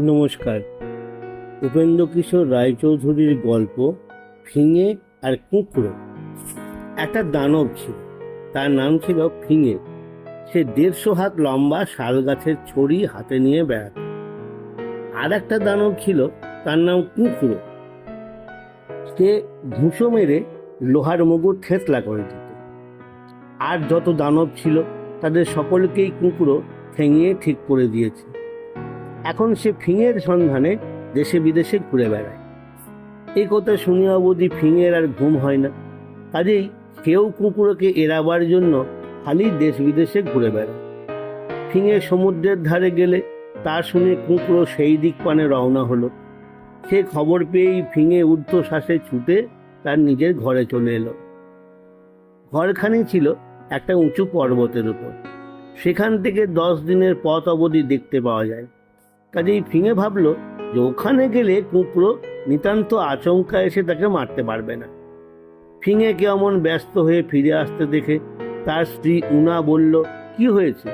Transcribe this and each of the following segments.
নমস্কার। উপেন্দ্র কিশোর রায়চৌধুরীর গল্প, ফিঙে আর কুঁকড়ো। একটা দানব ছিল, তার নাম ছিল ফিঙে। সে দেড়শো হাত লম্বা শাল গাছের ছড়ি হাতে নিয়ে বেড়াত। আর একটা দানব ছিল, তার নাম কুঁকড়ো। সে ঘুষো মেরে লোহার মুগুর থেতলা করে দিত। আর যত দানব ছিল, তাদের সকলকেই কুঁকড়ো ঠেঙিয়ে ঠিক করে দিয়েছে। এখন সে ফিঙের সন্ধানে দেশে বিদেশে ঘুরে বেড়ায়। এই কথা শুনিয়া অবধি ফিঙের আর ঘুম হয় না। কাজেই কেউ কুকুরকে এড়াবার জন্য খালি দেশ বিদেশে ঘুরে বেড়ায়। ফিঙে সমুদ্রের ধারে গেলে তা শুনে কুকুরও সেই দিক পানে রওনা হলো। সে খবর পেয়েই ফিঙে ঊর্ধ্বশ্বাসে ছুটে তার নিজের ঘরে চলে এলো। ঘরখানি ছিল একটা উঁচু পর্বতের উপর। সেখান থেকে দশ দিনের পথ অবধি দেখতে পাওয়া যায়। কাজেই ফিঙে ভাবলো যে ওখানে গেলে কুঁকড়ো নিতান্ত আচমকা এসে তাকে মারতে পারবে না। ফিঙে কেমন ব্যস্ত হয়ে ফিরে আসতে দেখে তার স্ত্রী উনা বলল, কি হয়েছে?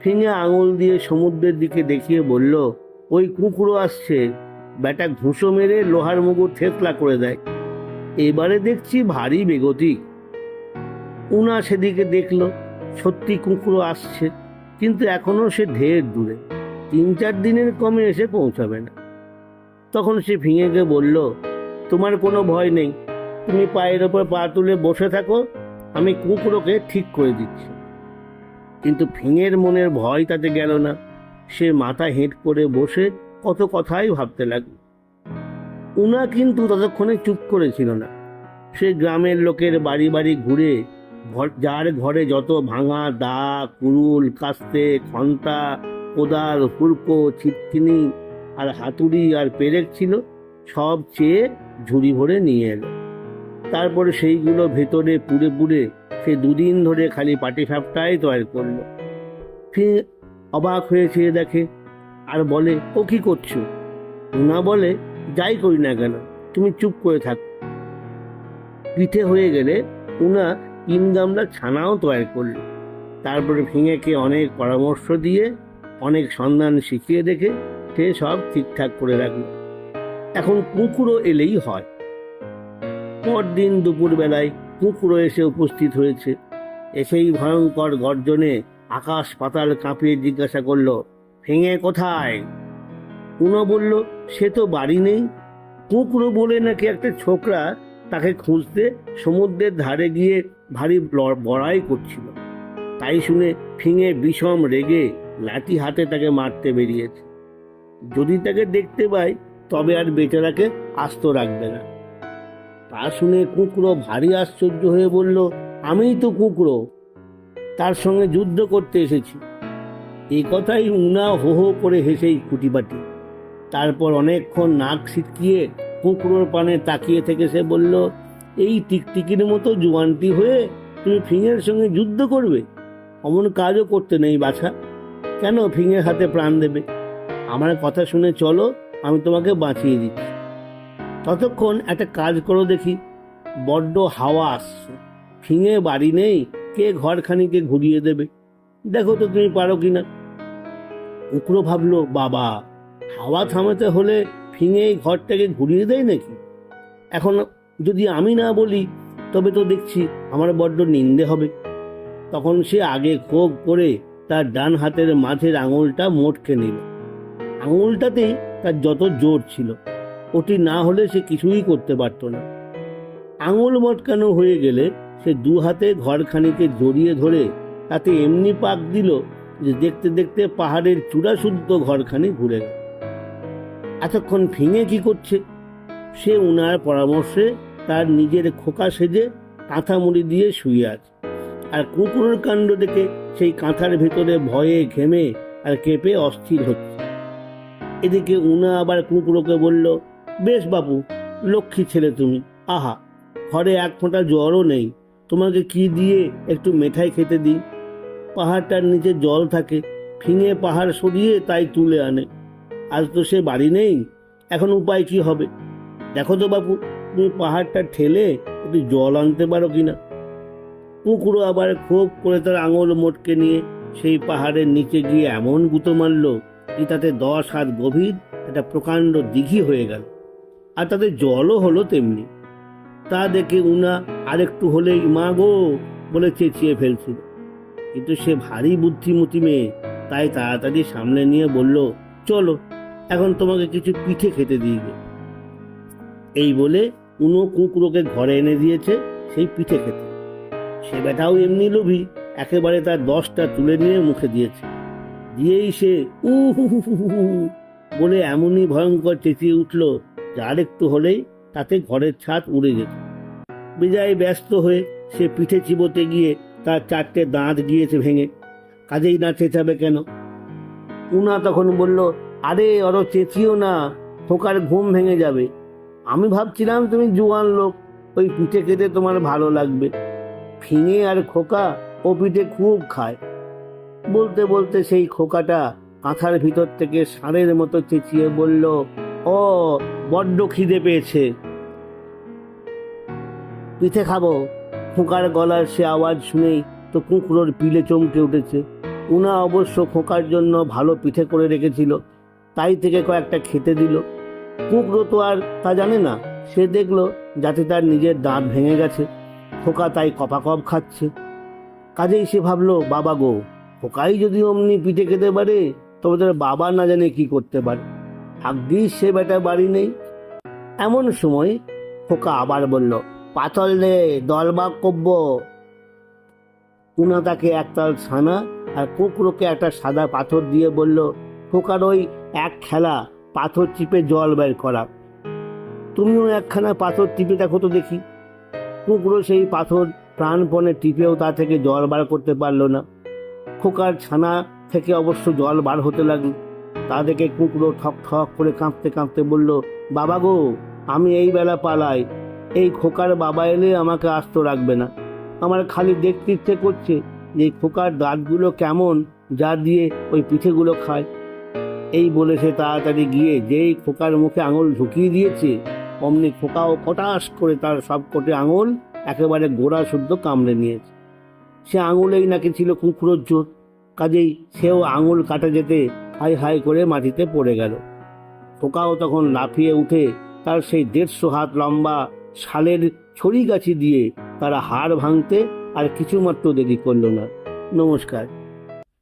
ফিঙে আঙুল দিয়ে সমুদ্রের দিকে দেখিয়ে বলল, ওই কুঁকড়ো আসছে। ব্যাটা ঘুষো মেরে লোহার মুগুর থেতলা করে দেয়। এবারে দেখছি ভারী বেগতি উনা সেদিকে দেখল, সত্যি কুঁকড়ো আসছে, কিন্তু এখনও সে ঢের দূরে। তিন চার দিনের কমে এসে পৌঁছাবে না। তখন সে ফিঙেকে বলল, তোমার কোনো ভয় নেই। তুমি পায়ের ওপর পা তুলে বসে থাকো। আমি কুকুরকে ঠিক করে দিচ্ছি। কিন্তু ফিঙের মনের ভয় তাতে গেল না। সে মাথা হেঁট করে বসে কত কথাই ভাবতে লাগল। উনা কিন্তু ততক্ষণে চুপ করেছিল না। সে গ্রামের লোকের বাড়ি বাড়ি ঘুরে, যার ঘরে যত ভাঙা দা, কুড়ুল, কাস্তে, খন্তা কোদাল, হুড়কো ছিটকিনি আর হাতুড়ি আর পেরেক ছিল, সব চেয়ে ঝুড়ি ভরে নিয়ে এলো। তারপরে সেইগুলো ভেতরে পুড়ে পুড়ে সে দুদিন ধরে খালি পাটি সাপটাই তৈরি করল। ফির অবাক হয়ে চেয়ে দেখে, আর বলে, ও কি করছ? উনা বলে, যাই করি না কেন, তুমি চুপ করে থাক। পিঠে হয়ে গেলে উনা তিন গামলা ছানাও তৈরি করল। তারপরে ফিঙেকে অনেক পরামর্শ দিয়ে অনেক সন্ধান শিখিয়ে দেখে সে সব ঠিকঠাক করে রাখল। এখন কুকুরও এলেই হয়। পরদিন দুপুরবেলায় কুকুরও এসে উপস্থিত হয়েছে। এসেই ভয়ঙ্কর গর্জনে আকাশ পাতাল কাঁপিয়ে জিজ্ঞাসা করল, ভেঙে কোথায়? উনো বলল, সে তো বাড়ি নেই। কুকুরও বলে নাকি একটা ছোকরা তাকে খুঁজতে সমুদ্রের ধারে গিয়ে ভারী বড়াই করছিল। তাই শুনে ফিঙে বিষম রেগে লাঠি হাতে তাকে মারতে বেরিয়েছে। যদি তাকে দেখতে পাই তবে আর বেচারাকে আস্ত রাখবে না। তা শুনে কুকুরো ভারী আশ্চর্য হয়ে বলল, আমিই তো কুকুরো তার সঙ্গে যুদ্ধ করতে এসেছি। এই কথাই উনা হো হো করে হেসেই কুটিপাটি তারপর অনেকক্ষণ নাক ছিটকিয়ে কুকুরোর পানে তাকিয়ে থেকে সে বলল, এই টিকটিকির মতো জোয়ানটি হয়ে তুমি ফিঙের সঙ্গে যুদ্ধ করবে? অমন কাজও করতে নেই বাছা। কেন ফিঙের হাতে প্রাণ দেবে? আমার কথা শুনে চলো, আমি তোমাকে বাঁচিয়ে দিচ্ছি। ততক্ষণ একটা কাজ করো দেখি। বড্ড হাওয়া আসছে। ফিঙে বাড়ি নেই, কে ঘরখানিকে ঘুরিয়ে দেবে? দেখো তো তুমি পারো কিনা। কুকুরো ভাবলো, বাবা, হাওয়া থামাতে হলে ফিঙে এই ঘরটাকে ঘুরিয়ে দেয় নাকি? এখন যদি আমি না বলি, তবে তো দেখছি আমার বড্ড নিন্দে হবে। তখন সে আগে ক্ষোভ করে তার ডান হাতের মাঝের আঙুলটা মোটকে নিল। আঙুলটাতেই তার যত জোর ছিল, ওটি না হলে সে কিছুই করতে পারত না। আঙুল মটকানো হয়ে গেলে সে দু হাতে ঘরখানিকে জড়িয়ে ধরে তাতে এমনি পাক দিল যে দেখতে দেখতে পাহাড়ের চূড়া শুদ্ধ ঘরখানি ঘুরে গেল। এতক্ষণ ফিঙে কি করছে? সে উনার পরামর্শে তার নিজের খোকা সেজে কাঁথা মুড়ি দিয়ে শুয়ে আছে। আর কুকুরের কাণ্ড দেখে সেই কাঁথার ভেতরে ভয়ে ঘেমে আর কেঁপে অস্থির হচ্ছে। এদিকে উনা আবার কুকুরকে বলল, বেশ বাবু লক্ষ্মী ছেলে তুমি। আহা, ঘরে এক ফোঁটা জ্বরও নেই। তোমাকে কি দিয়ে একটু মেঠাই খেতে দিই? পাহাড়টার নিচে জল থাকে, ফিঙে পাহাড় সরিয়ে তাই তুলে আনে। আজ তো সে বাড়ি নেই, এখন উপায় কি হবে? দেখো তো বাবু তুমি পাহাড়টা ঠেলে একটু জল আনতে পারো কিনা? কুকুরও আবার ক্ষোভ করে তার আঙুল মোটকে নিয়ে সেই পাহাড়ের নিচে গিয়ে এমন গুঁতো মারল যে তাতে দশ হাত গভীর একটা প্রকাণ্ড দিঘি হয়ে গেল। আর তাতে জলও হলো তেমনি। তা দেখে উনা আরেকটু হলেই, মা গো, বলে চেঁচিয়ে ফেলছিল। কিন্তু সে ভারী বুদ্ধিমতী মেয়ে তাই তাড়াতাড়ি সামনে নিয়ে বলল, চলো, এখন তোমাকে কিছু পিঠে খেতে গে।" এই বলে উনো কুকুরকে ঘরে এনে দিয়েছে সেই পিঠে খেতে। সে বেটাও এমনি লোভী, একেবারে তার দশটা তুলে নিয়ে মুখে দিয়েছে। দিয়েই সে উ বলে এমনই ভয়ঙ্কর চেঁচিয়ে উঠল, যে আরেকটু হলেই তাতে ঘরের ছাদ উড়ে যেত। বিজয় ব্যস্ত হয়ে সে পিঠে চিবোতে গিয়ে তার চারটে দাঁত গিয়েছে ভেঙে। কাজেই না চেঁচাবে কেন? উনা তখন বলল, আরে অত চেঁচিও না, খোকার ঘুম ভেঙে যাবে। আমি ভাবছিলাম তুমি জোয়ান লোক, ওই পিঠে খেতে তোমার ভালো লাগবে। ফিঙে আর খোকা ও পিঠে খুব খায়। বলতে বলতে সেই খোকাটা কাঁথার ভিতর থেকে ষাঁড়ের মতো চেঁচিয়ে বলল, ও, বড্ড খিদে পেয়েছে। পিঠে খাব খোকার গলার সে আওয়াজ শুনেই তো কুকুরোর পিলে চমকে উঠেছে। উনা অবশ্য খোকার জন্য ভালো পিঠে করে রেখেছিল, তাই থেকে কয়েকটা খেতে দিল। কুকরো তো আর তা জানে না, সে দেখল যাতে তার নিজের দাঁত ভেঙে গেছে। খোকা তাই কপাকপ খাচ্ছে। কাজেই সে ভাবলো, বাবা গো, খোকাই যদি অমনি পিঠে খেতে পারে, তবে তার বাবা না জানে কি করতে পারে। ভাগ্যিস সে বেটা বাড়ি নেই। এমন সময় খোকা আবার বলল, পাতল রে, দলবাগ কব্য উনা তাকে একতাল ছানা আর কুকুরকে একটা সাদা পাথর দিয়ে বলল, খোকার ওই এক খেলা পাথর চিপে জল বের করা। তুমিও একখানা পাথর টিপে দেখো তো দেখি। কুকুরও সেই পাথর প্রাণপণে টিপেও তা থেকে জল বার করতে পারল না। খোকার ছানা থেকে অবশ্য জল বার হতে লাগল। তা দেখে কুকুরও ঠক ঠক করে কাঁপতে কাঁপতে বলল, বাবা গো, আমি এই বেলা পালাই। এই খোকার বাবা এলে আমাকে আস্ত রাখবে না। আমার খালি দেখতে ইচ্ছে করছে যে খোকার দাঁতগুলো কেমন যা দিয়ে ওই পিঠেগুলো খায়। এই বলে সে তাড়াতাড়ি গিয়ে যেই খোকার মুখে আঙুল ঢুকিয়ে দিয়েছে অমনি খোকাও ফটাস করে তার সব কোটে আঙুল একেবারে গোড়া শুদ্ধ কামড়ে নিয়েছে। সে আঙুলেই নাকি ছিল কুকুরোর জোর। কাজেই সেও আঙুল কাটা যেতে হাই হাই করে মাটিতে পড়ে গেল। খোকাও তখন লাফিয়ে উঠে তার সেই দেড়শো হাত লম্বা শালের ছড়ি গাছি দিয়ে তারা হাড় ভাঙতে আর কিছুমাত্র দেরি করল না। নমস্কার।